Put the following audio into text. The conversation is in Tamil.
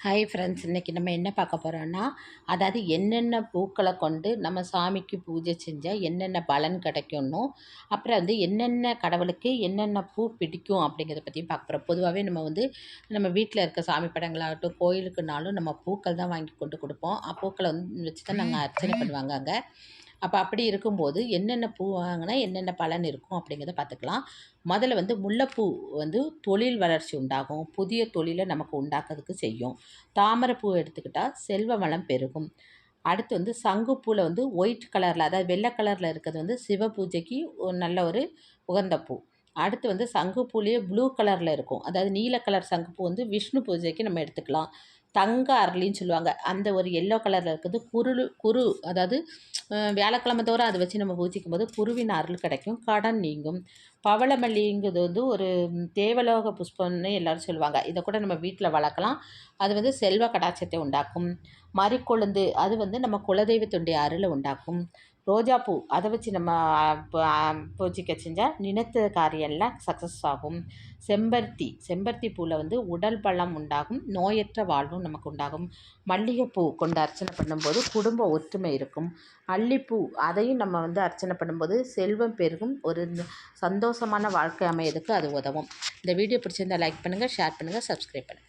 ஹாய் ஃப்ரெண்ட்ஸ் இன்றைக்கி நம்ம என்ன பார்க்க போகிறோன்னா அதாவது என்னென்ன பூக்களை கொண்டு நம்ம சாமிக்கு பூஜை செஞ்சால் என்னென்ன பலன் கிடைக்கும்னும் அப்புறம் வந்து என்னென்ன கடவுளுக்கு என்னென்ன பூ பிடிக்கும் அப்படிங்கிறத பற்றியும் பார்க்க போகிறோம் பொதுவாகவே நம்ம வந்து நம்ம வீட்டில் இருக்க சாமி படங்களாகட்டும் கோயிலுக்குனாலும் நம்ம பூக்கள் தான் வாங்கி கொண்டு கொடுப்போம். பூக்களை வந்து வச்சு தான் நாங்கள் அர்ச்சனை பண்ணுவாங்க அங்கே. அப்போ அப்படி இருக்கும்போது என்னென்ன பூ வாங்கினா என்னென்ன பலன் இருக்கும் அப்படிங்கிறத பார்த்துக்கலாம். முதல்ல வந்து முல்லைப்பூ வந்து தொழில் வளர்ச்சி உண்டாகும். புதிய தொழிலை நமக்கு உண்டாக்குறதுக்கு செய்யும். தாமரைப்பூ எடுத்துக்கிட்டால் செல்வ வளம் பெருகும். அடுத்து வந்து சங்குப்பூவில் வந்து ஒயிட் கலரில் அதாவது வெள்ளை கலரில் இருக்கிறது வந்து சிவ பூஜைக்கு நல்ல ஒரு உகந்த பூ. அடுத்து வந்து சங்குப்பூலேயே ப்ளூ கலரில் இருக்கும். அதாவது நீல கலர் சங்குப்பூ வந்து விஷ்ணு பூஜைக்கு நம்ம எடுத்துக்கலாம். தங்க அரளின்னு சொல்லுவாங்க. அந்த ஒரு எல்லோ கலரில் இருக்கிறது குருளு குரு அதாவது வியாழக்கிழமை தோறும் அதை வச்சு நம்ம பூஜிக்கும் போது குருவின் அருள் கிடைக்கும். கடன் நீங்கும். பவளமல்லிங்கிறது வந்து ஒரு தேவலோக புஷ்பம்னு எல்லோரும் சொல்லுவாங்க. இதை கூட நம்ம வீட்டில் வளர்க்கலாம். அது வந்து செல்வ கடாட்சத்தை உண்டாக்கும். மறிக்கொழுந்து அது வந்து நம்ம குலதெய்வத்துடைய அருளை உண்டாக்கும். ரோஜாப்பூ அதை வச்சு நம்ம பூஜைக்க செஞ்சால் நினைத்த காரியம்லாம் சக்ஸஸ் ஆகும். செம்பருத்தி செம்பருத்தி பூவில் வந்து உடல் பலம் உண்டாகும். நோயற்ற வாழ்வும் நமக்கு உண்டாகும். மல்லிகைப்பூ கொண்டு அர்ச்சனை பண்ணும்போது குடும்ப ஒற்றுமை இருக்கும். அல்லிப்பூ அதையும் நம்ம வந்து அர்ச்சனை பண்ணும்போது செல்வம் பெருகும். ஒரு சந்தோஷம் சந்தோஷமான வாழ்க்கை அமையதுக்கு அது உதவும். இந்த வீடியோ பிடிச்சிருந்தால் லைக் பண்ணுங்கள் ஷேர் பண்ணுங்கள் சப்ஸ்கிரைப் பண்ணுங்கள்